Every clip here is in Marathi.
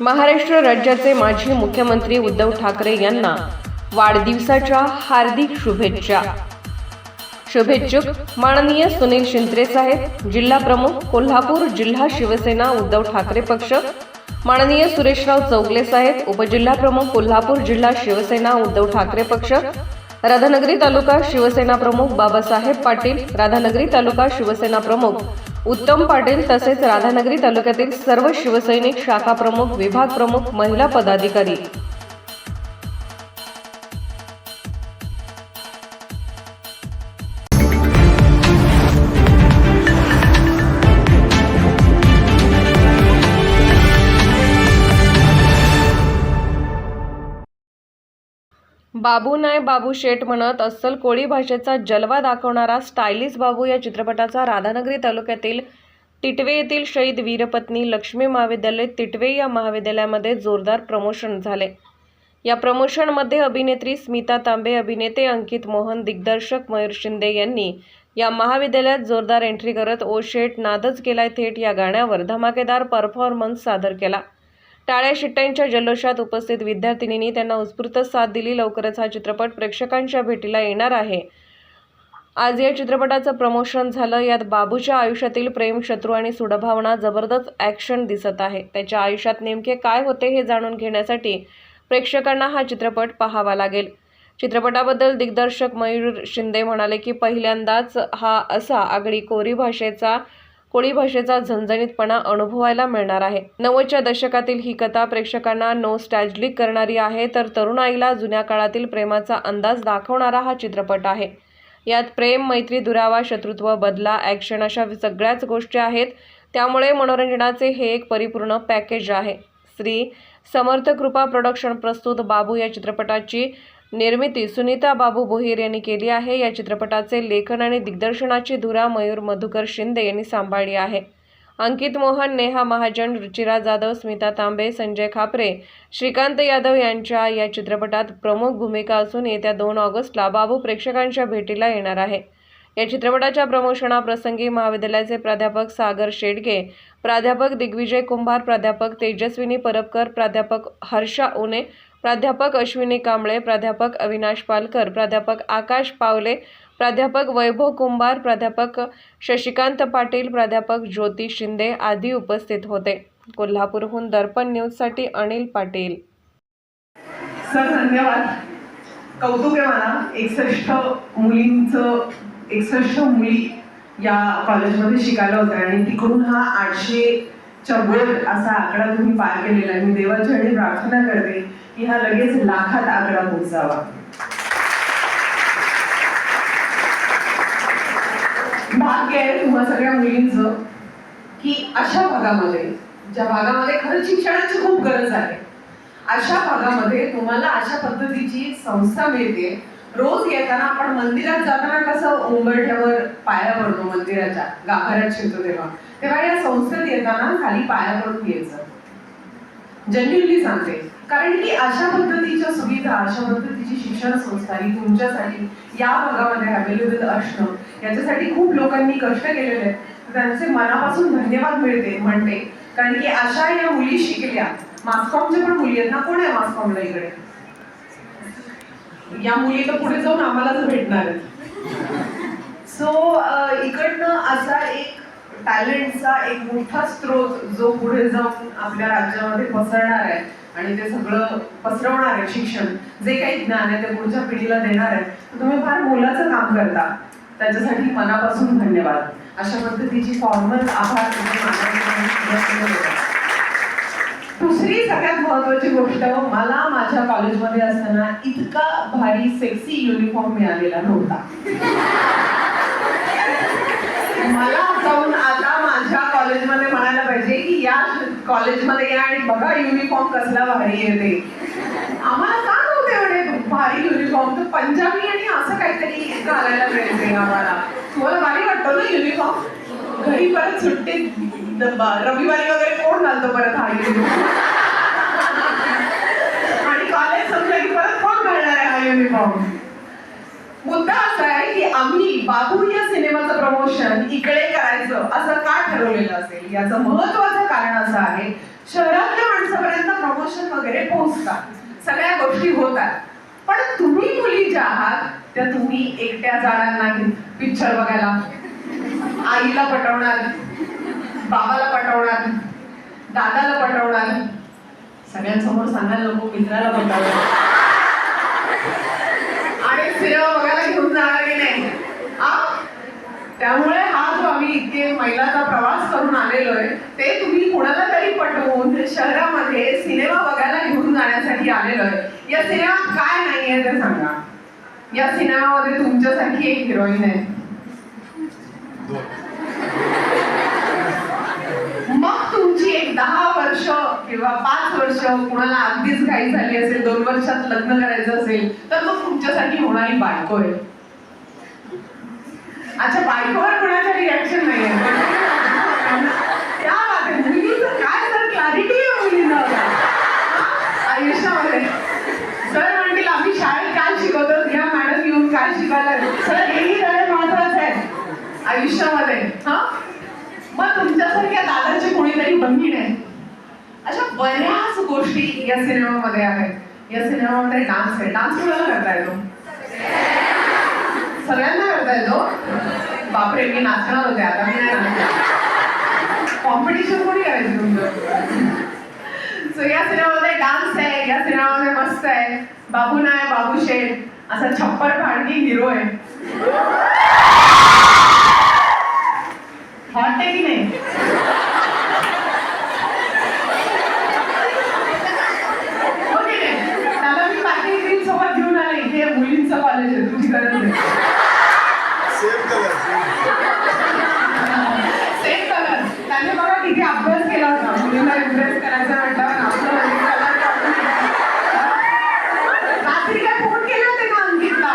महाराष्ट्र राज्याचे माजी मुख्यमंत्री उद्धव ठाकरे यांना वाढदिवसाच्या हार्दिक शुभेच्छा. शुभेच्छुक माननीय सुनील शिंत्रे साहेब जिल्हा प्रमुख कोल्हापूर जिल्हा शिवसेना उद्धव ठाकरे पक्ष माननीय सुरेशराव चौगले साहेब उपजिल्हा प्रमुख कोल्हापूर जिल्हा शिवसेना उद्धव ठाकरे पक्ष राधानगरी तालुका शिवसेना प्रमुख बाबासाहेब पाटील राधानगरी तालुका शिवसेना प्रमुख उत्तम पाटील तसेच राधानगरी तालुक्यातील सर्व शिवसैनिक शाखा प्रमुख विभाग प्रमुख महिला पदाधिकारी. बाबू नाय बाबू शेठ म्हणत अस्सल कोळी भाषेचा जलवा दाखवणारा स्टायलिश बाबू या चित्रपटाचा राधानगरी तालुक्यातील तिटवे येथील शहीद वीरपत्नी लक्ष्मी महाविद्यालय तिटवे या महाविद्यालयामध्ये जोरदार प्रमोशन झाले. या प्रमोशनमध्ये अभिनेत्री स्मिता तांबे अभिनेते अंकित मोहन दिग्दर्शक मयूर शिंदे यांनी या महाविद्यालयात जोरदार एंट्री करत ओ शेठ नादच केलाय थेट या गाण्यावर धमाकेदार परफॉर्मन्स सादर केला. टाळ्या शिट्ट्यांच्या जल्लोषात उपस्थित विद्यार्थिनींनी त्यांना उत्स्फूर्त साथ दिली. लवकरच हा चित्रपट प्रेक्षकांच्या भेटीला येणार आहे. आज या चित्रपटाचं प्रमोशन झालं. यात बाबूच्या आयुष्यातील प्रेम शत्रू आणि सुडभावना जबरदस्त ॲक्शन दिसत आहे. त्याच्या आयुष्यात नेमके काय होते हे जाणून घेण्यासाठी प्रेक्षकांना हा चित्रपट पाहावा लागेल. चित्रपटाबद्दल दिग्दर्शक मयूर शिंदे म्हणाले की पहिल्यांदाच हा असा आगळी कोरी भाषेचा कोळी भाषेचा झणझणीतपणा अनुभवायला मिळणार आहे. नव्वदच्या दशकातील ही कथा प्रेक्षकांना नोस्टॅल्जिक करणारी आहे तर तरुणाईला जुन्या काळातील प्रेमाचा अंदाज दाखवणारा हा चित्रपट आहे. यात प्रेम मैत्री दुरावा शत्रुत्व बदला ॲक्शन अशा सगळ्याच गोष्टी आहेत. त्यामुळे मनोरंजनाचे हे एक परिपूर्ण पॅकेज आहे. श्री समर्थ कृपा प्रोडक्शन प्रस्तुत बाबू या चित्रपटाची निर्मिती सुनीता बाबू बोहीर यांनी केली आहे. या चित्रपटाचे लेखन आणि दिग्दर्शनाची धुरा मयूर मधुकर शिंदे यांनी सांभाळली आहे. अंकित मोहन नेहा महाजन रुचिरा जाधव स्मिता तांबे संजय खापरे श्रीकांत यादव यांच्या या चित्रपटात प्रमुख भूमिका असून येत्या दोन ऑगस्टला बाबू प्रेक्षकांच्या भेटीला येणार आहे. या चित्रपटाच्या प्रमोशनाप्रसंगी महाविद्यालयाचे प्राध्यापक सागर शेडगे प्राध्यापक दिग्विजय कुंभार प्राध्यापक तेजस्विनी परबकर प्राध्यापक हर्षा उने प्राध्यापक अश्विनी कांबळे प्राध्यापक अविनाश पालकर प्राध्यापक आकाश पावले प्राध्यापक वैभव कुंभार प्राध्यापक शशिकांत पाटील प्राध्यापक ज्योती शिंदे आदी उपस्थित होते. कोल्हापूरहून दर्पण न्यूजसाठी अनिल पाटील. सर धन्यवाद. कौतुक आहे मला. एकसष्ट मुलींचं एकसष्ट मुली या कॉलेजमध्ये शिकायला होत्या आणि तिकडून हा आठशे वर असा आकडा तुम्ही पार केलेला आहे. मी देवाच्या आणि प्रार्थना करते की हा लगेच लाखात आकडा पोहोचावा. भाग्य आहे तुम्हा सगळ्या मुलींचं की अशा भागामध्ये ज्या भागामध्ये खरंच शिक्षणाची खूप गरज आहे अशा भागामध्ये तुम्हाला अशा पद्धतीची संस्था मिळते रोज येताना आपण मंदिरात जाताना कसं उंबरठ्यावर पाया पडतो मंदिराच्या गाभाऱ्यात शिरतो तेव्हा तेव्हा या संस्थेत येताना खाली पाया पडून यायचं. जेन्युनली सांगते. कारण की अशा पद्धतीच्या सुविधा अशा पद्धतीची शिक्षण संस्था ही तुमच्यासाठी या भागामध्ये अवेलेबल असणं याच्यासाठी खूप लोकांनी कष्ट केलेले आहेत. त्यांचे मनापासून धन्यवाद मिळते म्हणते. कारण की अशा या मुली शिकल्या. मास्कॉमच्या पण मुली आहेत ना कोण आहे मास्कॉमला इकडे? या मुली तर पुढे जाऊन आम्हालाच भेटणार सो इकडनं असा एक टॅलेंटचा एक मोठा स्रोत जो पुढे जाऊन आपल्या राज्यामध्ये पसरणार आहे आणि ते सगळं पसरवणार आहे शिक्षण जे काही ज्ञान आहे ते पुढच्या पिढीला देणार आहे तुम्ही फार मोलाचं काम करता. त्याच्यासाठी मनापासून धन्यवाद. अशा पद्धतीची फॉर्मल आभार तुम्ही दुसरी सगळ्यात महत्वाची गोष्ट मला माझ्या कॉलेजमध्ये असताना इतका भारी सेक्सी युनिफॉर्म मिळालेला नव्हता. मला जाऊन आता माझ्या कॉलेजमध्ये म्हणायला पाहिजे की या कॉलेजमध्ये या आणि बघा युनिफॉर्म कसला भारी येते आम्हाला का नव्हते एवढे भारी युनिफॉर्म तर पंजाबी आणि असं काहीतरी घालायला मिळते आम्हाला. तुम्हाला भारी वाटतं ना युनिफॉर्म घरी परत सुट्टीत रविवारी वगैरे कोण घालतो परत हा युनिफॉर्म आणि कॉलेज संपलं की परत कोण घालणार आहे हा युनिफॉर्म मुद्दा असा आहे की आम्ही बाबू या सिनेमाचं प्रमोशन इकडे करायचं असं का ठरवलेलं असेल? याचं महत्वाचं कारण असं आहे शहरातल्या माणसापर्यंत प्रमोशन वगैरे पोहोचतात. सगळ्या गोष्टी होतात. पण तुम्ही मुली ज्या आहात त्या तुम्ही एकट्या जाणार नाही पिक्चर बघायला. आईला पटवणार. बाबाला पटवणार दादाला पटवणार. सगळ्यांसमोर सांगायला नको मित्राला पटवणार. आणि सिनेमा बघायला घेऊन जाणार की नाही? त्यामुळे हा जो आम्ही इथे मैलाचा प्रवास करून आलेलो आहे ते तुम्ही कोणाला तरी पटवून शहरामध्ये सिनेमा बघायला घेऊन जाण्यासाठी आलेलो आहे या सिनेमात काय नाही आहे ते सांगा. या सिनेमामध्ये तुमच्यासारखी एक हिरोईन आहे. मग एक दहा वर्ष किंवा पाच वर्ष कुणाला अगदीच घाई झाली असेल दोन वर्षात लग्न करायचं असेल तर मग तुमच्यासाठी होणारी बायको आहे. अच्छा बायकोवर कुणाचं रिॲक्शन नाही आहे त्या काय तर क्लॅरिटी आहे आयुष्यामध्ये. सर म्हणतील आम्ही शाळेत काय शिकवतो? घ्या मॅडम येऊन काय शिकायला? सर हेही धडे महत्वाचं आहे आयुष्यामध्ये. हा? मग तुमच्यासारख्या दादाची कोणीतरी बहीण आहे. अशा बऱ्याच गोष्टी या सिनेमामध्ये आहेत. या सिनेमामध्ये डान्स आहे. डान्स कुणाला करता येतो? सगळ्यांना करता येतो? बापरे मी नाचणार होते. आता मी नाही कॉम्पिटिशन कोणी करायचं तुमचं? सो या सिनेमामध्ये डान्स आहे. या सिनेमामध्ये मस्त आहे. बाबू नाय बाबू शेठ. असा छप्पर फाडकी हिरो आहे. हॉट आहे की नाही हो की नाही? त्याला मी बाकी क्रीम सोबत घेऊन आले इथे मुलींचं कॉलेज आहे तुझी गरज आहे सेम कलर सेम कलर त्याने बघा किती अभ्यास केला होता मुलींना इम्प्रेस करायचा म्हटल्यावर आपलं म्हणजे colour काढून दिला. रात्री काय फोन केले होते का अंकितला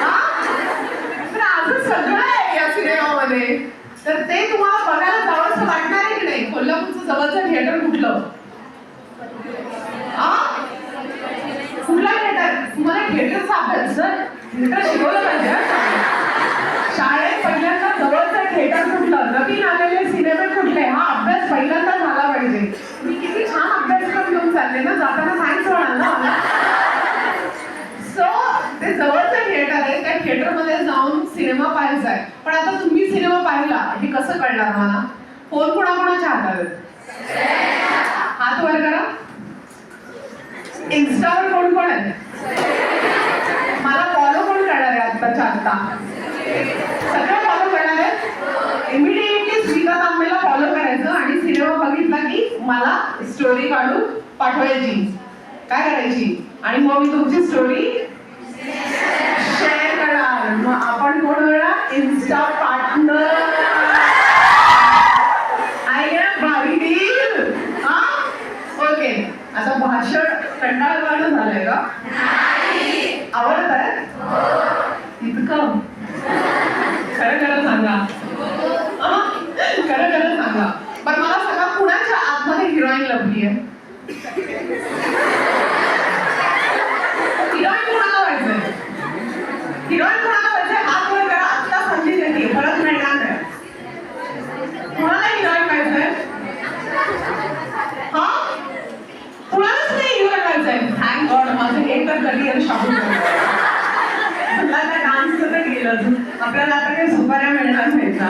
हा? तर अजून सगळं आहे या सिनेमामध्ये तर ते तुम्हाला बघायला जावंसं वाटणार आहे की नाही कोल्हापूरचं जवळचं थिएटर कुठलं हा? कुठला थिएटर तुम्हाला थिएटरचा अभ्यास सर मित्र शिकवलं पाहिजे शाळेत पहिल्यांदा जवळचा थिएटर कुठलं? नवीन आलेले सिनेमे कुठले? हा अभ्यास पहिल्यांदा झाला पाहिजे. मी किती छान अभ्यासक्रम घेऊन चालले ना जाताना सायन्स होणार ना सो ते जवळचं थिएटर आहे त्या थिएटरमध्ये जाऊन सिनेमा पाहायचा आहे. पण आता तुम्ही सिनेमा पाहिला हे कसं कळणार मला? फोन कोणाकोणाच्या हातात? हात वर करा. इन्स्टावर कोण कोण आहे मला फॉलो कोण करणार सांगता सगळं फॉलो करणार आहे इमिडिएटली स्मिता तांबेला फॉलो करायचं आणि सिनेमा बघितला की मला स्टोरी काढून पाठवायची. काय करायची? आणि मग मी तुमची स्टोरी शेअर करणार. मग आपण कोण वेळा इन्स्टा पार्टनर आय ओके आता भाषण कंटाळवाणं झालंय का आवडत आहे इतकं. खरं खरं सांगा. खरं खरं सांगा. पण मला सांगा कुणाच्या आतमध्ये हिरोईन लपली आहे हिरोईन कुणाला व्हायचंय हिरोईन कुणाला व्हायचंय हात वर करा आत्ता संधी देते परत मिळणार नाही कुणाला हिरोईन व्हायचंय हा कुणालाच नाही हिरोईन व्हायचंय थँक गॉड माझं हे तर करिअर शाहू मला त्या आपल्याला आता काही सुपाऱ्या मिळणार नाहीत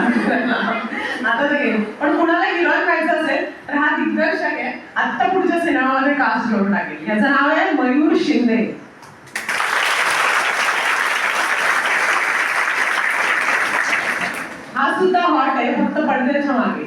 आता तर पण कुणाला हिरोईन व्हायचं असेल तर हा दिग्दर्शक आहे. आत्ता पुढच्या सिनेमामध्ये कास्ट करून टाकेल. याचं नाव आहे मयूर शिंदे. हा सुद्धा हॉट आहे फक्त पडद्याच्या मागे.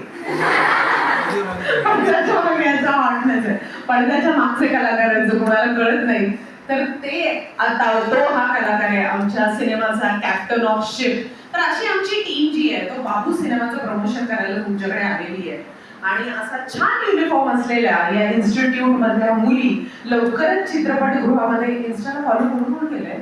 पडद्याच्या मागे याचा हॉटनेस आहे. पडद्याच्या मागचे कलाकार कोणाला कळत नाही. तर ते आता तो हा कलाकार आहे आमच्या सिनेमाचा कॅप्टन ऑफ शिप तर अशी आमची टीम जी आहे तो बाबू सिनेमाचं प्रमोशन करायला तुमच्याकडे आलेली आहे. आणि असा छान युनिफॉर्म असलेल्या या इन्स्टिट्यूट मधल्या मुली लवकरच चित्रपटगृहामध्ये इन्स्टाला फॉलो करून कोण केलंय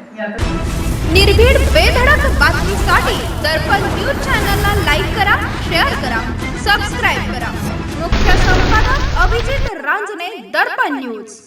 निर्भीड बेधडक बातमीसाठी दर्पण न्यूज चॅनलला लाईक करा शेअर करा सबस्क्राईब करा. मुख्य संपादक अभिजित रांजने दर्पण न्यूज